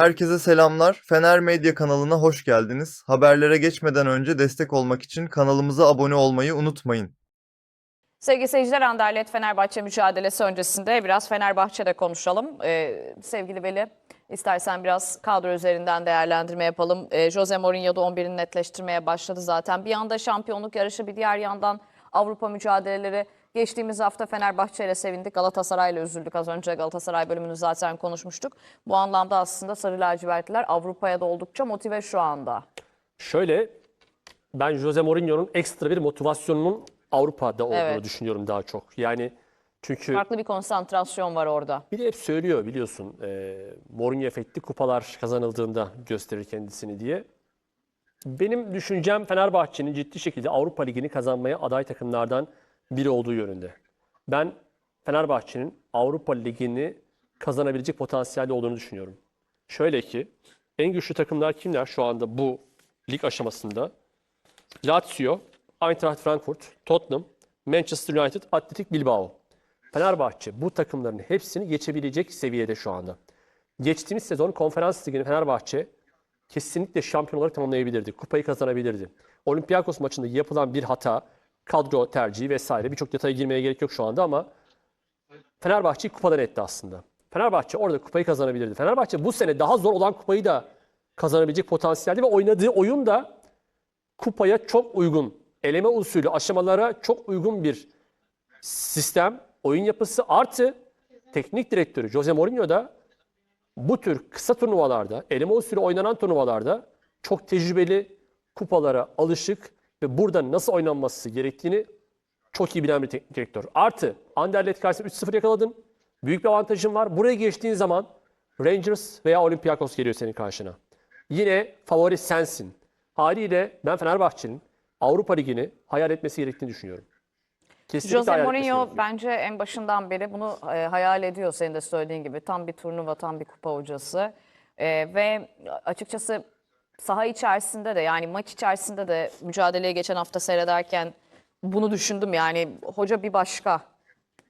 Herkese selamlar. Fener Medya kanalına hoş geldiniz. Haberlere geçmeden önce destek olmak için kanalımıza abone olmayı unutmayın. Sevgili seyirciler Anderlet Fenerbahçe mücadelesi öncesinde biraz Fenerbahçe'de konuşalım. Ee, sevgili Veli istersen biraz kadro üzerinden değerlendirme yapalım. Ee, Jose Mourinho da 11'ini netleştirmeye başladı zaten. Bir yanda şampiyonluk yarışı bir diğer yandan Avrupa mücadeleleri. Geçtiğimiz hafta Fenerbahçe ile sevindik. Galatasaray ile üzüldük. Az önce Galatasaray bölümünü zaten konuşmuştuk. Bu anlamda aslında Sarı Lacivertliler Avrupa'ya da oldukça motive şu anda. Şöyle ben Jose Mourinho'nun ekstra bir motivasyonunun Avrupa'da olduğunu Evet. düşünüyorum daha çok. Yani çünkü Farklı bir konsantrasyon var orada. bir de hep söylüyor biliyorsun e, Mourinho efekti kupalar kazanıldığında gösterir kendisini diye. Benim düşüncem Fenerbahçe'nin ciddi şekilde Avrupa Ligi'ni kazanmaya aday takımlardan biri olduğu yönünde. Ben Fenerbahçe'nin Avrupa Ligi'ni kazanabilecek potansiyelde olduğunu düşünüyorum. Şöyle ki en güçlü takımlar kimler şu anda bu lig aşamasında? Lazio, Eintracht Frankfurt, Tottenham, Manchester United, Atletik Bilbao. Fenerbahçe bu takımların hepsini geçebilecek seviyede şu anda. Geçtiğimiz sezon konferans ligini Fenerbahçe kesinlikle şampiyon olarak tamamlayabilirdi. Kupayı kazanabilirdi. Olympiakos maçında yapılan bir hata, kadro tercihi vesaire birçok detaya girmeye gerek yok şu anda ama Fenerbahçe'yi kupadan etti aslında. Fenerbahçe orada kupayı kazanabilirdi. Fenerbahçe bu sene daha zor olan kupayı da kazanabilecek potansiyelde ve oynadığı oyun da kupaya çok uygun. Eleme usulü aşamalara çok uygun bir sistem, oyun yapısı artı teknik direktörü Jose Mourinho da bu tür kısa turnuvalarda, eleme usulü oynanan turnuvalarda çok tecrübeli, kupalara alışık ve burada nasıl oynanması gerektiğini çok iyi bilen bir teknik direktör. Artı Anderlet karşısında 3-0 yakaladın. Büyük bir avantajın var. Buraya geçtiğin zaman Rangers veya Olympiakos geliyor senin karşına. Yine favori sensin. Haliyle ben Fenerbahçe'nin Avrupa Ligi'ni hayal etmesi gerektiğini düşünüyorum. Kesinlikle Jose Mourinho bence en başından beri bunu e, hayal ediyor senin de söylediğin gibi. Tam bir turnuva, tam bir kupa hocası. E, ve açıkçası saha içerisinde de yani maç içerisinde de mücadeleye geçen hafta seyrederken bunu düşündüm. Yani hoca bir başka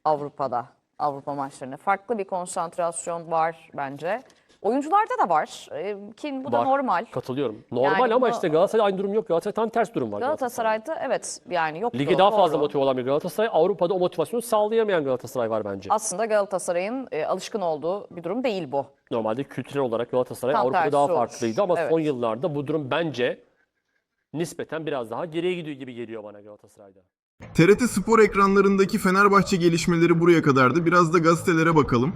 Avrupa'da, Avrupa maçlarında. Farklı bir konsantrasyon var bence. Oyuncularda da var e, ki bu da Var. normal. Katılıyorum. Normal Yani ama bunu- işte Galatasaray aynı durum yok. Galatasaray tam ters durum var. Galatasaray'da evet yani yok. Lige daha fazla motive olan bir Galatasaray. Avrupa'da o motivasyonu sağlayamayan Galatasaray var bence. Aslında Galatasaray'ın e, alışkın olduğu bir durum değil bu. Normalde kültürel olarak Galatasaray Tam Avrupa'da daha olur. farklıydı ama Evet. son yıllarda bu durum bence nispeten biraz daha geriye gidiyor gibi geliyor bana Galatasaray'da. TRT Spor ekranlarındaki Fenerbahçe gelişmeleri buraya kadardı. Biraz da gazetelere bakalım.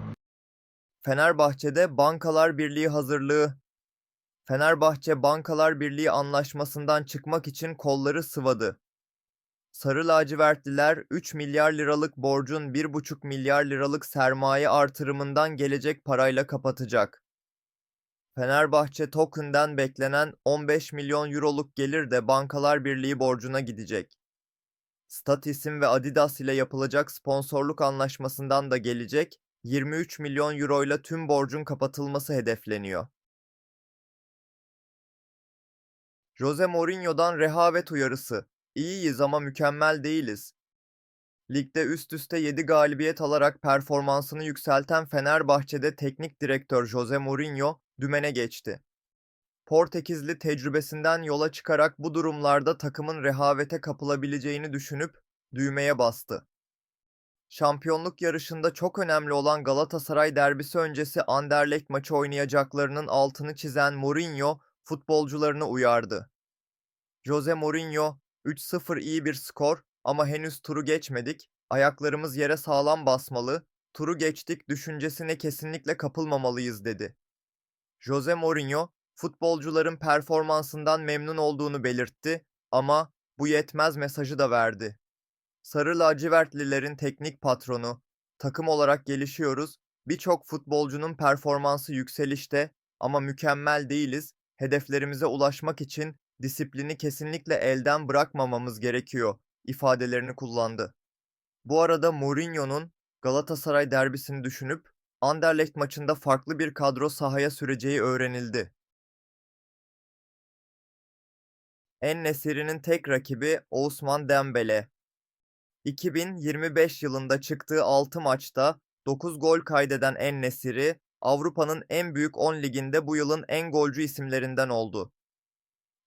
Fenerbahçe'de Bankalar Birliği hazırlığı. Fenerbahçe Bankalar Birliği anlaşmasından çıkmak için kolları sıvadı. Sarı lacivertliler 3 milyar liralık borcun 1,5 milyar liralık sermaye artırımından gelecek parayla kapatacak. Fenerbahçe Token'den beklenen 15 milyon euroluk gelir de Bankalar Birliği borcuna gidecek. Statisim ve Adidas ile yapılacak sponsorluk anlaşmasından da gelecek 23 milyon euroyla tüm borcun kapatılması hedefleniyor. Jose Mourinho'dan rehavet uyarısı. İyiyiz ama mükemmel değiliz. Ligde üst üste 7 galibiyet alarak performansını yükselten Fenerbahçe'de teknik direktör Jose Mourinho dümene geçti. Portekizli tecrübesinden yola çıkarak bu durumlarda takımın rehavete kapılabileceğini düşünüp düğmeye bastı. Şampiyonluk yarışında çok önemli olan Galatasaray derbisi öncesi Anderlecht maçı oynayacaklarının altını çizen Mourinho futbolcularını uyardı. Jose Mourinho 3-0 iyi bir skor ama henüz turu geçmedik. Ayaklarımız yere sağlam basmalı. Turu geçtik düşüncesine kesinlikle kapılmamalıyız dedi. Jose Mourinho futbolcuların performansından memnun olduğunu belirtti ama bu yetmez mesajı da verdi. Sarı lacivertlilerin teknik patronu, takım olarak gelişiyoruz, birçok futbolcunun performansı yükselişte ama mükemmel değiliz, hedeflerimize ulaşmak için disiplini kesinlikle elden bırakmamamız gerekiyor ifadelerini kullandı. Bu arada Mourinho'nun Galatasaray derbisini düşünüp Anderlecht maçında farklı bir kadro sahaya süreceği öğrenildi. En-Nesyri'nin tek rakibi Ousmane Dembele. 2025 yılında çıktığı 6 maçta 9 gol kaydeden En-Nesyri Avrupa'nın en büyük 10 liginde bu yılın en golcü isimlerinden oldu.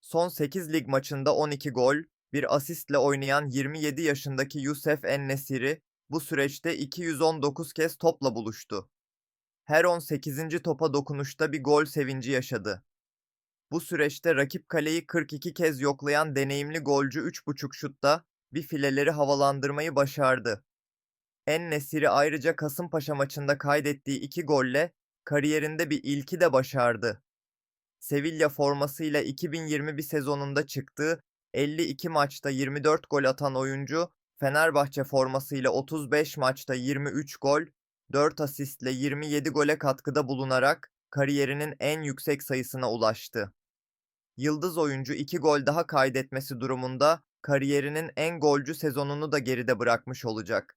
Son 8 lig maçında 12 gol, bir asistle oynayan 27 yaşındaki Youssef En-Nesyri bu süreçte 219 kez topla buluştu. Her 18. topa dokunuşta bir gol sevinci yaşadı. Bu süreçte rakip kaleyi 42 kez yoklayan deneyimli golcü 3.5 şutta bir fileleri havalandırmayı başardı. En-Nesyri ayrıca Kasımpaşa maçında kaydettiği iki golle kariyerinde bir ilki de başardı. Sevilla formasıyla 2021 sezonunda çıktığı 52 maçta 24 gol atan oyuncu, Fenerbahçe formasıyla 35 maçta 23 gol, 4 asistle 27 gole katkıda bulunarak kariyerinin en yüksek sayısına ulaştı. Yıldız oyuncu 2 gol daha kaydetmesi durumunda kariyerinin en golcü sezonunu da geride bırakmış olacak.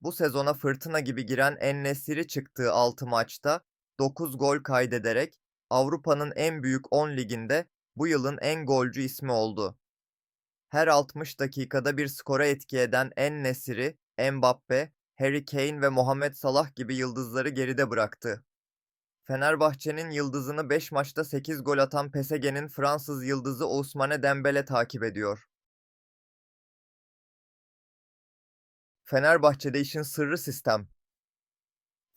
Bu sezona fırtına gibi giren En-Nesyri çıktığı 6 maçta 9 gol kaydederek Avrupa'nın en büyük 10 liginde bu yılın en golcü ismi oldu. Her 60 dakikada bir skora etki eden En-Nesyri, Mbappe, Harry Kane ve Mohamed Salah gibi yıldızları geride bıraktı. Fenerbahçe'nin yıldızını 5 maçta 8 gol atan PSG'nin Fransız yıldızı Ousmane Dembele takip ediyor. Fenerbahçe'de işin sırrı sistem.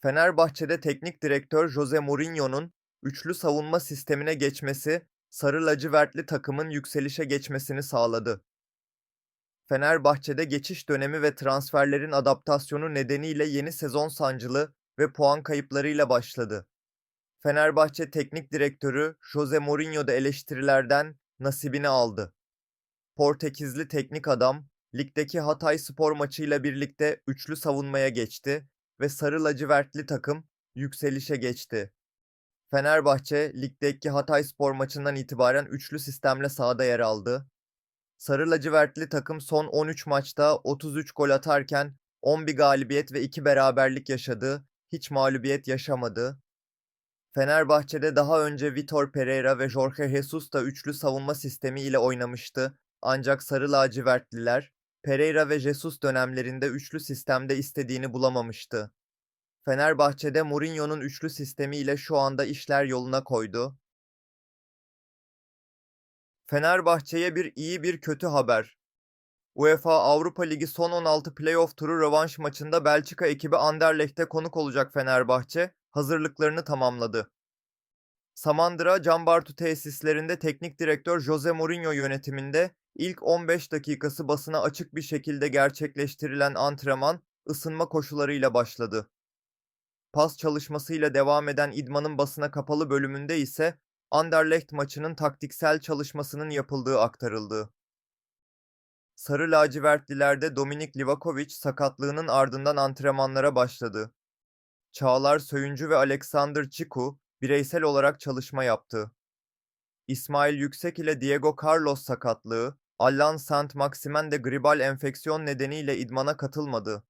Fenerbahçe'de teknik direktör Jose Mourinho'nun üçlü savunma sistemine geçmesi, sarı lacivertli takımın yükselişe geçmesini sağladı. Fenerbahçe'de geçiş dönemi ve transferlerin adaptasyonu nedeniyle yeni sezon sancılı ve puan kayıplarıyla başladı. Fenerbahçe teknik direktörü Jose Mourinho da eleştirilerden nasibini aldı. Portekizli teknik adam, ligdeki Hatay spor maçıyla birlikte üçlü savunmaya geçti ve sarı lacivertli takım yükselişe geçti. Fenerbahçe, ligdeki Hatay spor maçından itibaren üçlü sistemle sahada yer aldı. Sarı lacivertli takım son 13 maçta 33 gol atarken 11 galibiyet ve 2 beraberlik yaşadı, hiç mağlubiyet yaşamadı. Fenerbahçe'de daha önce Vitor Pereira ve Jorge Jesus da üçlü savunma sistemi ile oynamıştı. Ancak Sarı lacivertliler, Pereira ve Jesus dönemlerinde üçlü sistemde istediğini bulamamıştı. Fenerbahçe'de Mourinho'nun üçlü sistemi ile şu anda işler yoluna koydu. Fenerbahçe'ye bir iyi bir kötü haber. UEFA Avrupa Ligi son 16 playoff turu rövanş maçında Belçika ekibi Anderlecht'te konuk olacak Fenerbahçe, hazırlıklarını tamamladı. Samandıra Cambartu tesislerinde teknik direktör Jose Mourinho yönetiminde ilk 15 dakikası basına açık bir şekilde gerçekleştirilen antrenman ısınma koşularıyla başladı. Pas çalışmasıyla devam eden idmanın basına kapalı bölümünde ise Anderlecht maçının taktiksel çalışmasının yapıldığı aktarıldı. Sarı lacivertlilerde Dominik Livakovic sakatlığının ardından antrenmanlara başladı. Çağlar Söyüncü ve Alexander Çiku bireysel olarak çalışma yaptı. İsmail Yüksek ile Diego Carlos sakatlığı, Allan Saint-Maximin de gribal enfeksiyon nedeniyle idmana katılmadı.